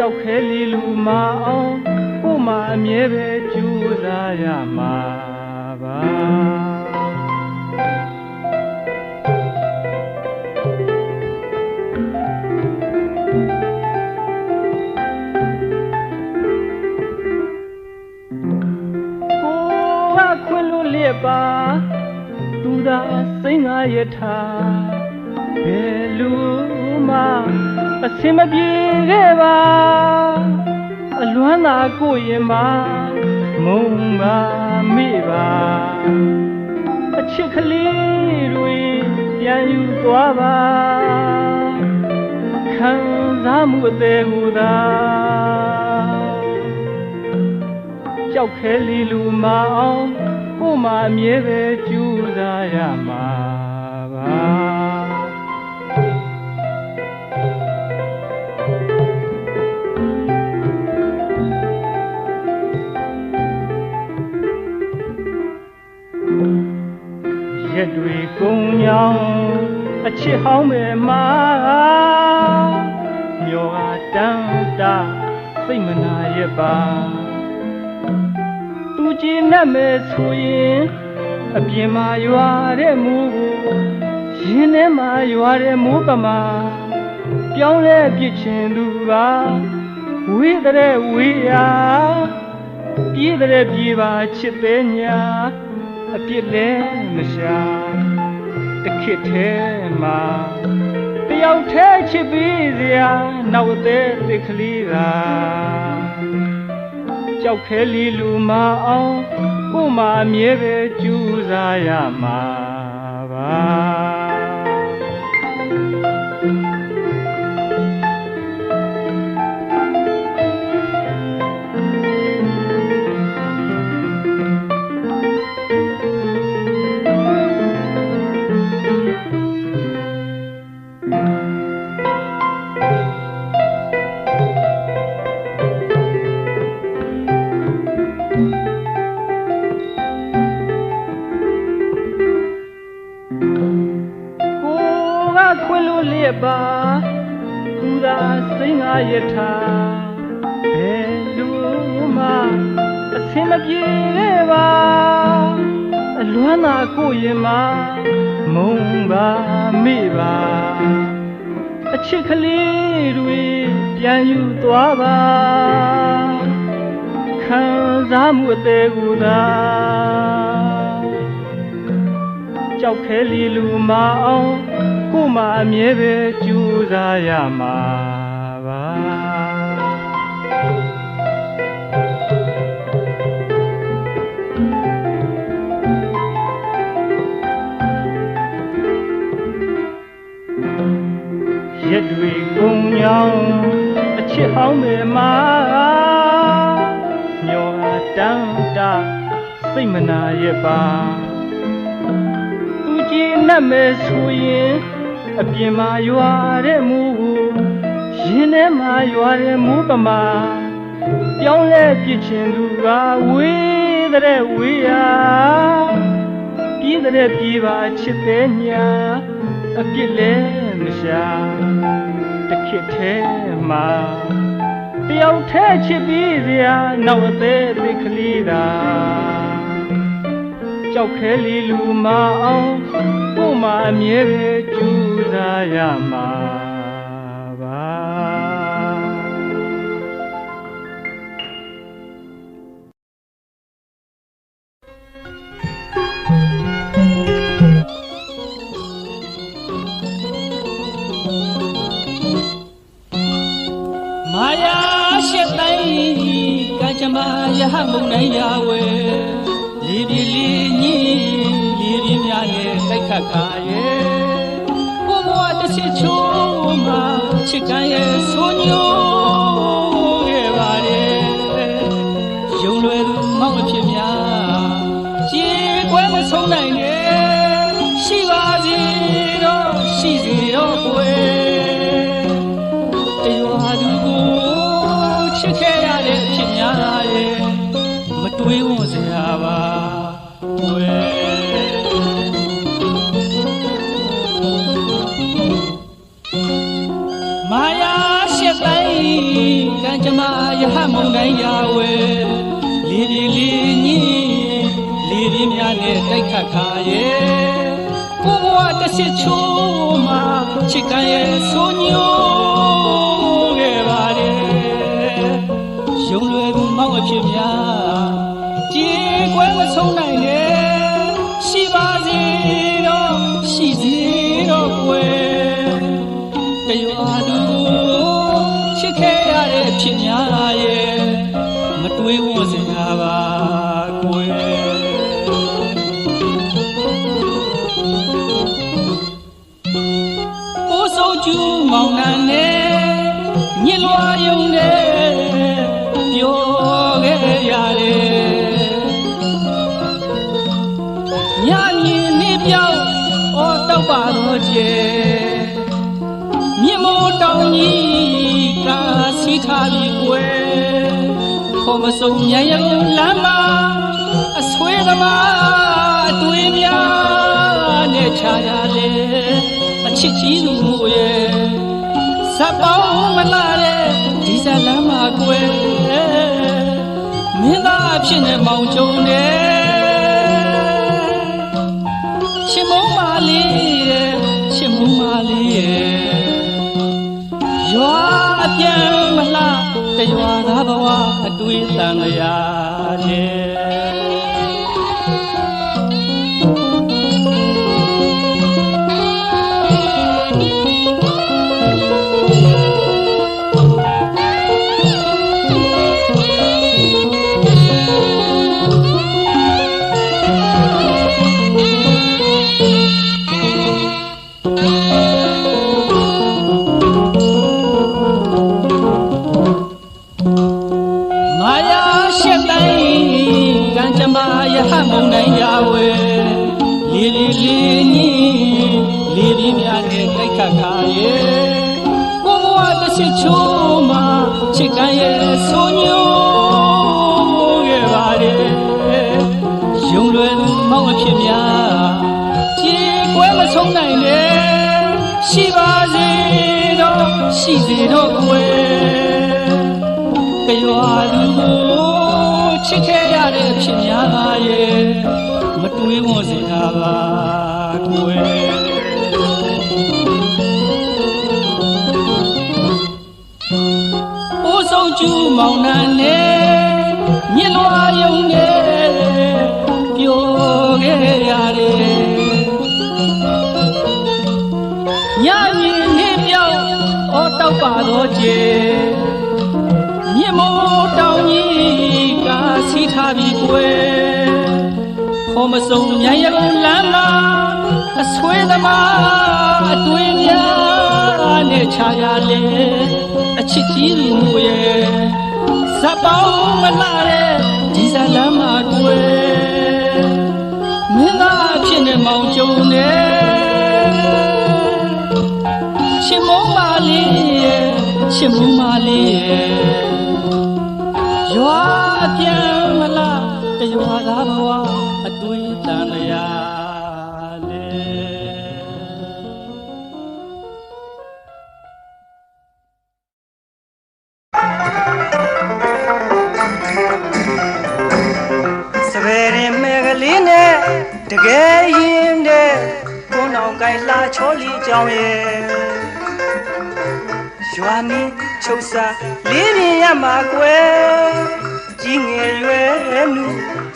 ကြောက်ခဲလီလူမအောင်ကို့မှာအမြဲပဲကြိုးစားရမှာပါကိုကခွင်လို့လျက်ပါသူသာစိတ်ငါရထားဘယ်လူမှ အစင်မပြေခဲ့ပါအလွမ်းသာကိုရင်မမုံပါမိပါအချစ်ကလေးတွေပြန်ယူသွားပါခံစားမှုအသေးကိုသာကြောက်ခဲလီလူမအောင်ကို့မှာအမြဲပဲကြိုးစားရမှာပါ ရက်တွေကုန်ညောင်းအချစ်ဟောင်းမဲ့မှာမျောကတန်းတာစိတ်မနာရဲ့ပါသူကြည်နဲ့မဲ့ဆိုရင်အပြင်မှာရွာတဲ့မူကိုရင်ထဲမှာရွာတဲ့မိုးပမာပြောင်းလဲပြစ်ချင်သူပါဝေးတဲ့ဝေးရာပြေးတဲ့ပြေးပါချစ်တဲ့ညာ အပြစ်လဲမရှာတစ်ခေတ်ထဲမှာတယောက်တည်းချစ်ပြီးစရာနောက်အသေးသစ်ကလေးသာကြောက်ခဲလီလူမအောင်ကို့မှာအမြဲပဲကြူးစားရမှာပါ ပါသူသာစိတ်ငါရထားဘယ်လူမှအစင်မပြေခဲ့ပါအလွမ်းသာကိုရင်မမုံပါမိပါအချစ်ကလေးတွေပြန်ယူသွားပါခံစားမှုအသေးကိုသာကြောက်ခဲလီလူမအောင် ကို့မှာအမြဲပဲကြိုးစားရမှာပါရက်တွေကုန်ညောင်းအချစ်ဟောင်းမေမှာမျောတန်းတာစိတ်မနာရဲ့ပါသူကြည်နဲ့မဲ့ဆိုရင် အပြင်မှာရွာတဲ့မူကိုရင်ထဲမှာရွာတဲ့မူပမာပြောင်းလဲပြစ်ချင်သူကဝေးတဲ့ဝေးရာပြည်တဲ့ပြည်ပါချစ်တဲ့ညာအပြစ်လဲမရှာတစ်ခေတ်ထဲမှာတယောက်တည်းချစ်ပြီးစရာနောက်အသေးသေးကလေးသာကြောက်ခဲလီလူမအောင်ကို့မှာအမြဲပဲကြူး စားရမှာပါမာယာရှက်တိုင်းကကြမယဟမုန်နိုင်ရဝဲလီဒီလီညီလီဒီများရဲ့တိုက်ခတ်ခါရဲ့ကိုဘဝတစ်ချစ်ချိုး မှာချ နဲ့တိုက်ခတ်ခါရဲ့ကိုဘဝတစ်စစ်ချိုးမှာချစ်ကန်ရဲ့ဆိုညိုးခဲ့ပါတယ်ရုံလွယ်ကူမောက်အဖြစ်များကြေကွဲမဆုံးနိုင်နဲ့ရှိပါစေတော့ရှိစေတော့ကွယ်တရွာသူချစ်ခဲ့ရတဲ့ဖြစ်များရဲ့မတွေးဝစရာပါ မစုံမြန်ရုံလမ်းမှာအဆွေသမားအတွေ့များနဲ့ခြားရလေအချစ်ကြီးသူမို့ရဲ့ဇပ်ပေါင်းမလာတဲ့ဒီဇလမ်းမှာကွယ်မင်းသားအဖြစ်နဲ့မောင်ကြုံတယ် တရွာသားဘဝအတွေ့တန်ရာတဲ့ ကွယ်အိုးဆုံးကျူးမောင်နှံနဲ့မြစ်လွာယုံနဲ့ပြောခဲ့ရတယ်ညမြင်နေပြောင်းဩတောက်ပါတော့ကျေမြင့်မိုးတောင်ကြီးကစီးထားပြီးကွယ် ခေါ်မစုံမြန်ရုံလမ်းမှာအဆွေသမားအတွေ့များနဲ့ခြားရလေအချစ်ကြီးလူမျိုးရဲ့ဇပ်ပေါင်းမလာတဲ့ဒီဇလမ်းမှာကွယ်မင်းသားအဖြစ်နဲ့မောင်ကြုံနေရှင်မုံမလေးရဲ့ရှင်မုံမလေးရဲ့ရွာအပြန်မလားတရွာသားဘဝ စားလေးပြင်းရမှာကွယ်ကြီးငယ်ရွယ်နု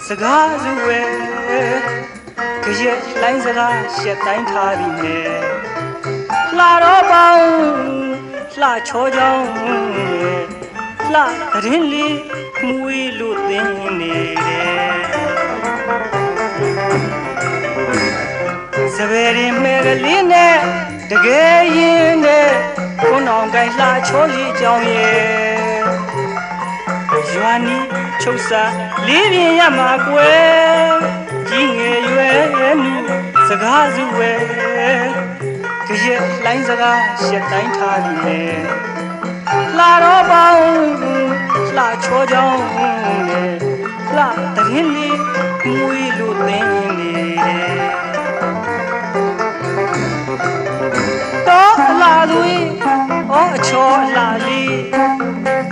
စကားစုဝဲကြရက်လိုင်းစကားရှက်တိုင်းထားပြီးနဲ့လှတော့ပေါင်းလှချောကြောင်ရဲ့လှသတင်းလေးမွေးလို့သင်နေတယ်စပယ်ရင်မဲကလေးနဲ့တကယ်ရင်နဲ့ခွန်းအောင်ကိုင်လှ ချောလီကြောင်ရဲ့ရွာနီးချုပ်စားလေးပြင်းရမှာကွယ်ကြီးငယ်ရွယ်နုစကားစုဝဲကြရက်လိုင်းစကားရှက်တိုင်းထားသည်နဲ့လာတော့ပေါင်းလှချောကြောင်နဲ့လှတရင်လေးမွေးလို့သင်နေ အချောအလာလေး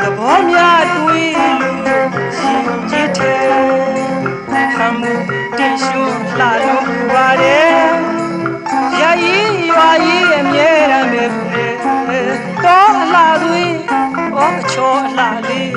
သဘောများတွေးလို့ရှင်ကြည်ထဲဟမူတင်ရှုလာလို့ပါတယ်ရည်ရွာရည်အမြဲတမ်းပဲတော့အလာတွေးဩအချောအလာလေး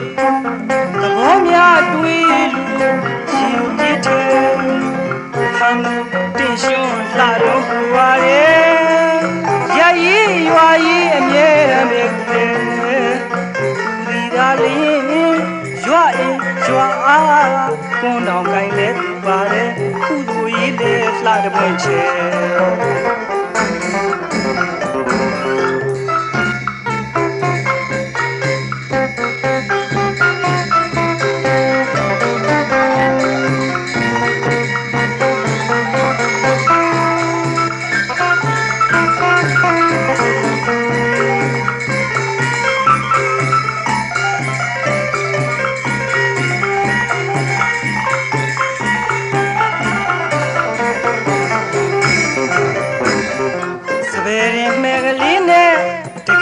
လှ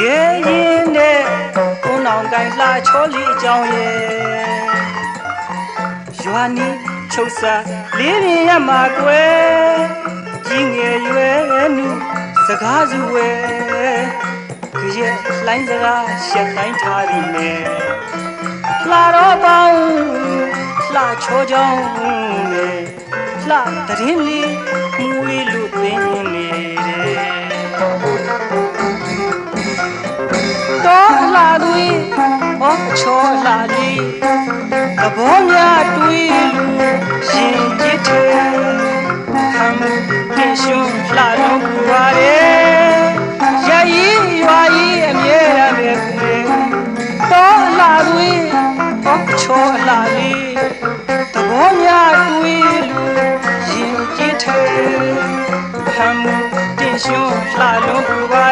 တကယ်ရင်နဲ့ကိုနောင်ကိုင်းလှချောလီအကြောင်းရဲ့ရွာနီချုပ်စားလေးရင်ရမှာကွယ်ကြီးငယ်ရွယ်နုစကားစုဝဲကြရဲ့လိုင်းစကားရှက်တိုင်းထားရီနဲ့လှတော့ပေါင်းလှချောကြောင်းနဲ့လှတရင်လေးမွေးလို့ ဟောချောလာလေးသဘောများတွေးလို့ရှင်ကြည့်တယ်ဟမ်တင်ရှင်လာတော့ကူပါလေရရီရွာရီအမြဲတမ်းပဲကူလေတော့လာသူဟောချောလာလေးသဘောများတွေးလို့ရှင်ကြည့်တယ်ဟမ်တင်ရှင်လာတော့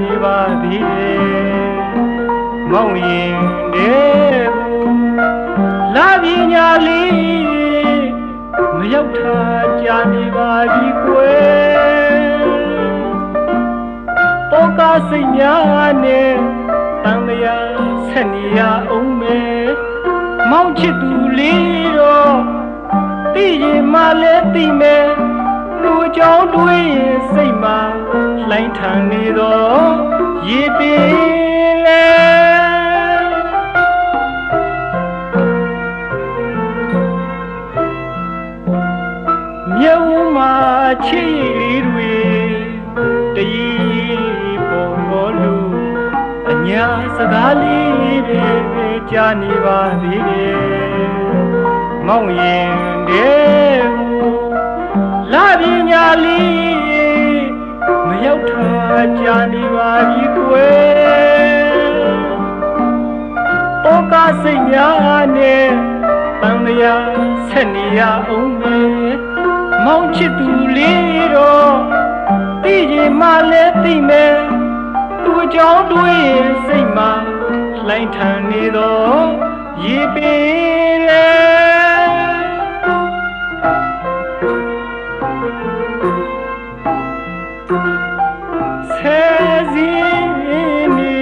နေပါသေးတယ်မောင်ရင်တဲ့လာပ ညာလေးမရောက်တာကြားနေပါပြီကွယ်တောကစိတ်များနဲ့တန်မယာဆက်နေရအောင်မယ်မောင်ချစ်သူလေးတော့သိရင်မှလည်းသိမယ်လူအကြောင်းတွေးရင်စိတ်မှာလှိုင်းထန်နေတော့ရေပင်လေ ချစ်ရည်လေးတွေတည်ပေါ်တော်လူအညာစကားလေးတွေကြားနေပါသေးတယ်မောင်ရင်တဲ့ဟူလာပညာလေးမရောက်တာကြားနေပါပြီကွယ်တောကစိတ်များနဲ့တန်မြာဆက်နေရအောင်မယ် မောင်ချစ်သူလေးတော့သိရင်မှလည်းသိမယ်သူအကြောင်းတွေးရင်စိတ်မှာလှိုင်းထန်နေတော့ရေပင်လေဆယ်စင်းနေ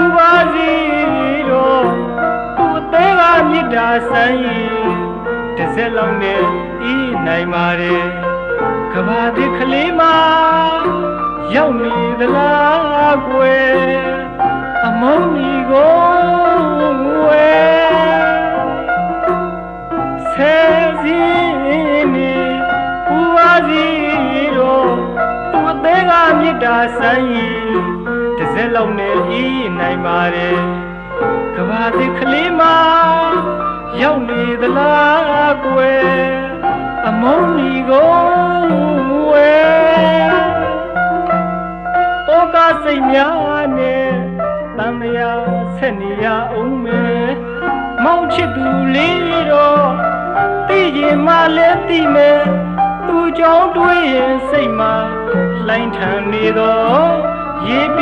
ဥပါစီတော့သူ့အသေးကမြစ်တာဆိုင်တစ် စက်လုံးနဲ့ဤနိုင်ပါတယ်ကဘာဒီကလေးမရောက်နေသလားကွယ်အမုန်းဒီကိုဝဲဆယ်စင်းနေဥပါစီတော့သူအသေးကမြစ်တာဆိုင်တစ်စက်လုံးနဲ့ဤနိုင်ပါတယ်ကဘာတိကလေးမ ရောက်နေသလားကွယ်အမုန်းဒီကိုဝဲတောကစိတ်များနဲ့တန်မယာဆက်နေရအောင်မယ်မောင်ချစ်သူလေးတော့သိရင်မှလည်းသိမယ်သူသူကြောင့်တွေးရင်စိတ်မှာလှိုင်းထန်နေတော့ရေပ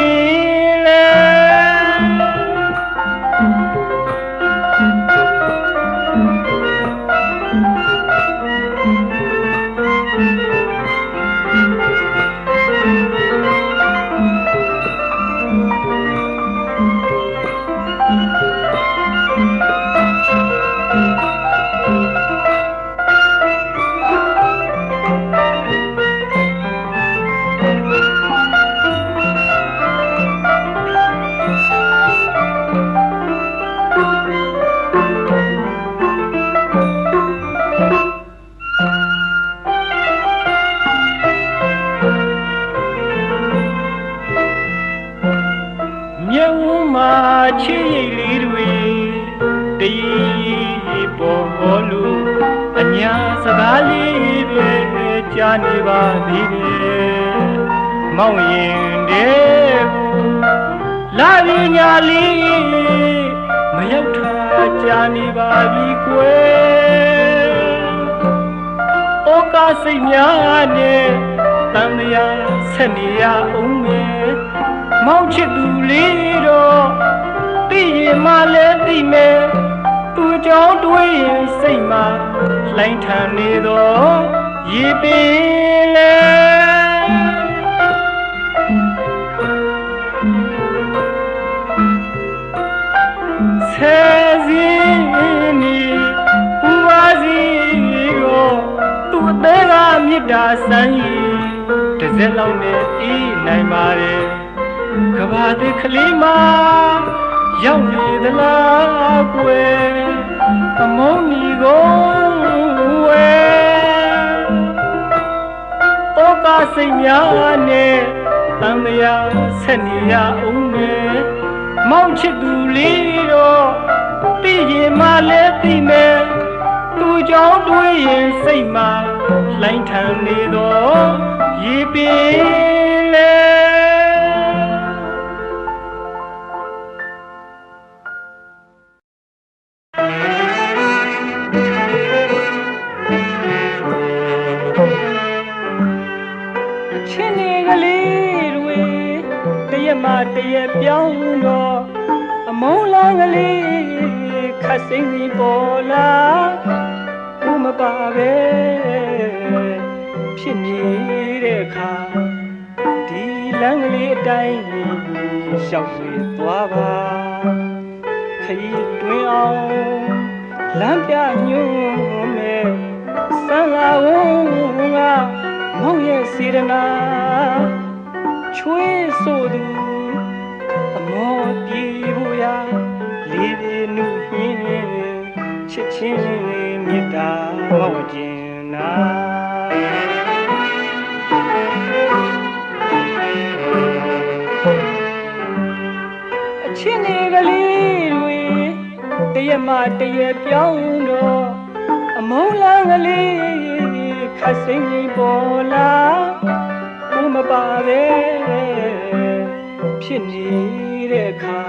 တည်ပေါ်လို့အညာစကားလေးပဲကြားနေပါသေးတယ်မောင်ရင်တဲ့ကိုလာရညာလေးမရောက်တာကြားနေပါပြီကွယ်ဩကာစိတ်များနဲ့တန်မြာဆက်နေရအောင်မယ်မောင်ချစ်သူလေးတော့သိရင်မှလည်းသိမယ် သူကြောင့်တွေးရင်စိတ်မှာလှိုင်းထန်နေတော့ရေပင်လေဆယ်စင်းနီဥပါစီကိုသူ့အသေးကမေတ္တာစမ်းရင်တစ်စက်လောက်နဲ့အေးနိုင်ပါတယ်ကဘာတိခလေးမ ရောက်နေသလားကွယ်အမုန်းမီကိုဝဲဩကာစိတ်များနဲ့တန်မြာဆက်နေရအောင်မယ်မောင်ချစ်သူလေးတော့သိရင်မှလည်းသိမယ်သူကြောင့်တွေးရင်စိတ်မှာလှိုင်းထန်နေတော့ရေပင်လေ မှတရက်ပြောင်းတော့အမုန်းလာကလေးခတ်စိမ့်ပြီးပေါ်လာဘူးမပါပဲဖြစ်နေတဲ့အခါဒီလမ်းကလေးအတိုင်းရှောက်ရွေသွားပါခရီးတွင်အောင်လမ်းပြညွှန်းမယ်ဆန္လာဝုန်းကမောင်ရဲ့စေရနာချွေးဆိုသူ တာမောက်ကျင်နာအချင်းနေကလေးတွေတရက်မှတရက်ပြောင်းတော့အမုန်းလန်းကလေးခတ်စိမ့်ကြီးပေါ်လာဘူးမပါပဲဖြစ်နေတဲ့အခါ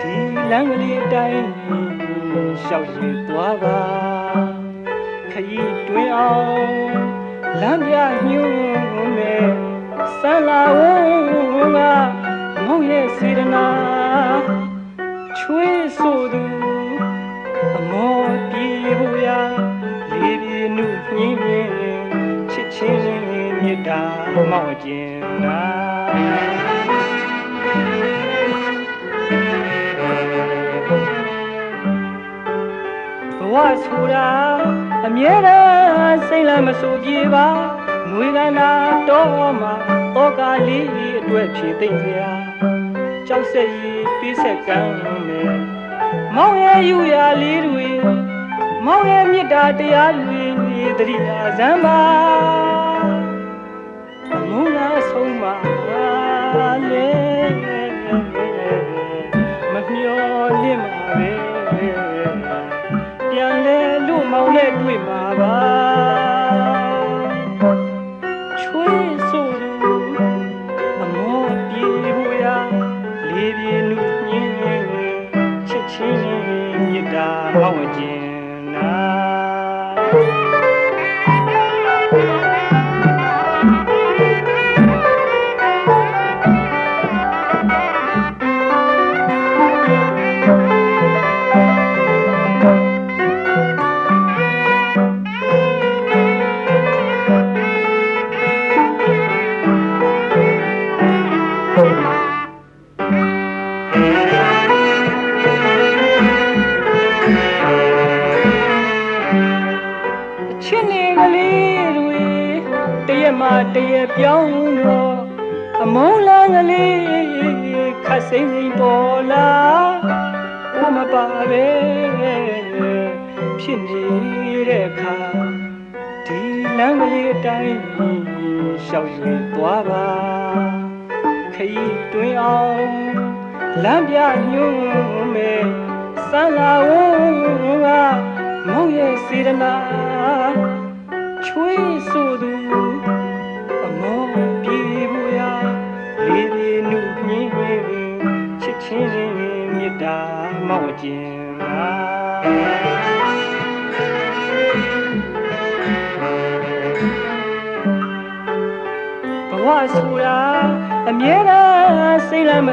ဒီလမ်းကလေးအတိုင်းရှောက်ရည်သွားပါ ခရီးတွင်အောင်လမ်းပြညွှန်းမယ်ဆန္လာဝုန်းကမောင်ရဲ့စေရနာချွေးဆိုသူအမောပြေဖို့ရာလေးပြေနုညင်းညင်းချစ်ချင်းမေတ္တာမောက်ကျင်နာဘဝဆိုတာ အမြဲတမ်းစိတ်လည်းမဆူပြေပါငွေကနာတော့မှာတောကလေးအတွက်ဖြည့်သိမ့်စရာကြောက်ဆက်ရည်ပြည့်ဆက်ကမ်းမယ်မောင်ရဲ့ယူရာလေးတွေမောင်ရဲ့မေတ္တာတရားတွေသတိအားစမ်းပါမုန်းလားဆုံးပါလေ နဲ့တွေ့မှာပါ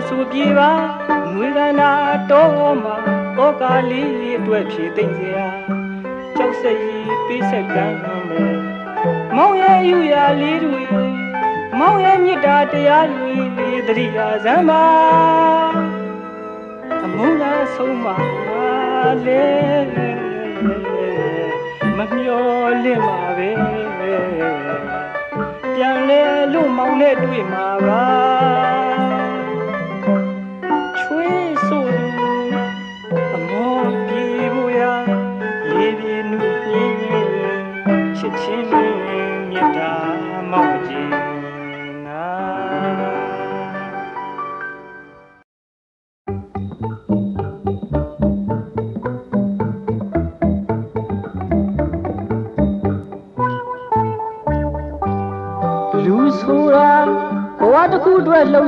ဆူပြေပါငွေကနာတော့မှာကောကာလေးအတွက်ဖြည့်သိမ့်စရာကြောက်စရီပေးဆက်ကမ်းမယ်မောင်ရဲ့ယူရလေးတွေမောင်ရဲ့မြစ်တာတရားတွေသတိအားစမ်းပါအမုန်းလားဆုံးပါလေမမျောလင့်ပါပဲပြန်လဲလို့မောင်နဲ့တွေ့မှာပါ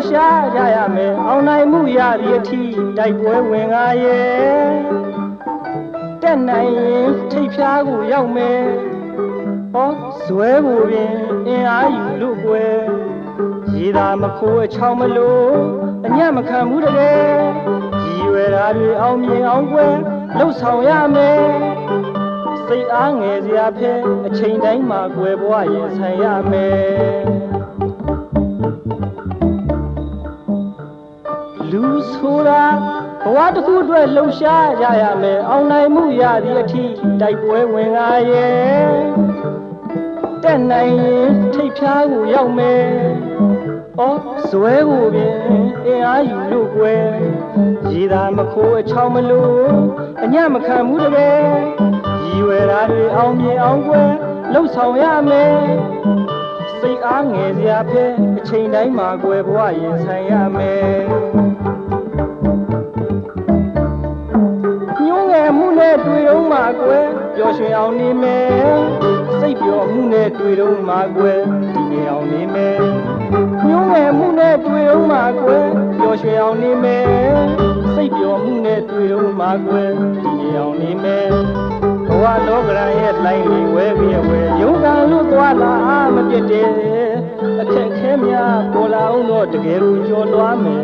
ရှားကြရမယ်အောင်နိုင်မှုရသည့်အထိတိုက်ပွဲဝင်ငါရဲ့တက်နိုင်ရင်ထိပ်ဖြားကိုရောက်မယ်ဟောဇွဲကိုပင်အင်အားယူလို့ကွယ်ရေသာမခိုးအချောင်းမလို့အညံ့မခံဘူးတကယ်ရည်ရွယ်တာတွေအောင်မြင်အောင်ကွယ်လှုပ်ဆောင်ရမယ်စိတ်အားငယ်စရာဖဲအချိန်တိုင်းမှာကွယ်ဘဝရင်ဆိုင်ရမယ် ဆိုတာဘဝတစ်ခုအတွက်လှုပ်ရှားကြရမယ်အောင်နိုင်မှုရသည့်အထိတိုက်ပွဲဝင်ငါရဲ့တက်နိုင်ရင်ထိပ်ဖြားကိုရောက်မယ်။အော်ဇွဲကိုပင်အင်အားယူလို့ကွယ်ရေသာမခိုးအချောင်းမလို့အညံ့မခံဘူးတကယ်ရည်ရွယ်တာတွေအောင်မြင်အောင်ကွယ်လှုပ်ဆောင်ရမယ်။စိတ်အားငယ်စရာဖဲအချိန်တိုင်းမှာကွယ်ဘဝရင်ဆိုင်ရမယ် နဲ့တွေ့တော့မှကွယ်ပျော်ရွှင်အောင်နေမယ်စိတ်ပျော်မှုနဲ့တွေ့တော့မှကွယ်တည်ငြိမ်အောင်နေမယ်ညုံးငယ်မှုနဲ့တွေ့တော့မှကွယ်ပျော်ရွှင်အောင်နေမယ်စိတ်ပျော်မှုနဲ့တွေ့တော့မှကွယ်တည်ငြိမ်အောင်နေမယ်ဘဝလောကရန်ရဲ့လိုင်းလေးဝဲပြီးဝဲရုံကံလို့သွားလာအားမပြတ်တဲ့အခက်ခဲများပေါ်လာအောင်တော့တကယ်ကိုကြော်လွားမယ်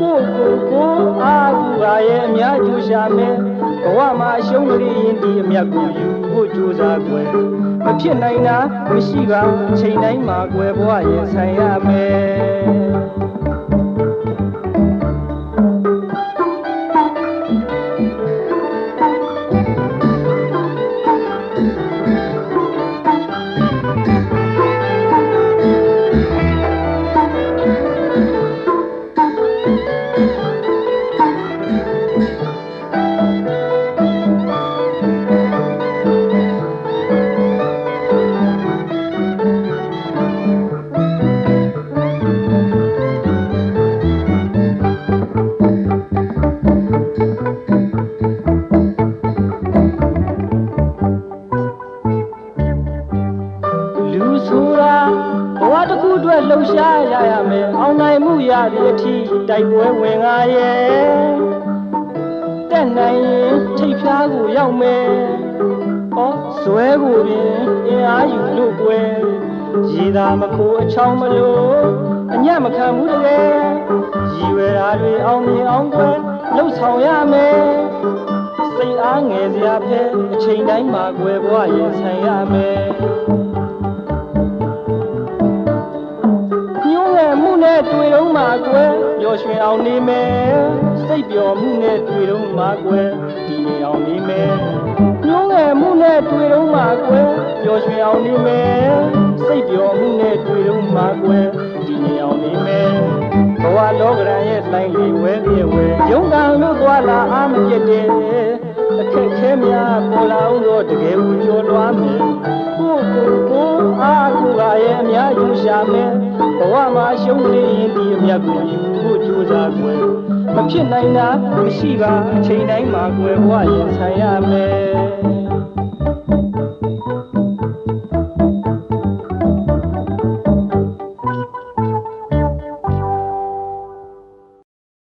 ကိုကိုကိုအာကူပါရဲ့အများကျူရှာမယ် ဘဝမှာအရှုံးကလေးရင်ဒီအမြတ်ကိုယူဖို့ကြိုးစားွယ်မဖြစ်နိုင်တာမရှိပါအချိန်တိုင်းမှာကွယ်ဘဝရင်ဆိုင်ရမယ် အချောင်းမလို့အညံ့မခံဘူးတကယ်ရည်ရွယ်တာတွေအောင်မြင်အောင်ကွယ်လှုပ်ဆောင်ရမယ်စိတ်အားငယ်စရာဖဲအချိန်တိုင်းမှာကွယ်ဘဝရင်ဆိုင်ရမယ်ညုံးငယ်မှုနဲ့တွေ့တော့မှကွယ်ပျော်ရွှင်အောင်နေမယ်စိတ်ပျော်မှုနဲ့တွေ့တော့မှကွယ်တည်ငြိမ်အောင်နေမယ်ညုံးငယ်မှုနဲ့တွေ့တော့မှကွယ်ပျော်ရွှင်အောင်နေမယ် စိတ်ပျော်မှုနဲ့တွေ့တော့မှာကွယ်ဒီနေအောင်နေမယ်ဘဝလောကရန်ရဲ့လှိုင်းလေးဝဲပြဲဝဲရုံကံလို့သွားလာအားမပြတ်တဲ့အခက်ခဲများပေါ်လာအောင်တော့တကယ်ကိုကျော်လွှားမယ်ကိုကိုကိုအားကိုကရဲ့အများယူရှာမယ်ဘဝမှာရှုံးနေရင်ဒီအမြတ်ကိုယူဖို့ကြိုးစားကွယ်မဖြစ်နိုင်တာမရှိပါအချိန်တိုင်းမှာကွယ်ဘဝရင်ဆိုင်ရမယ်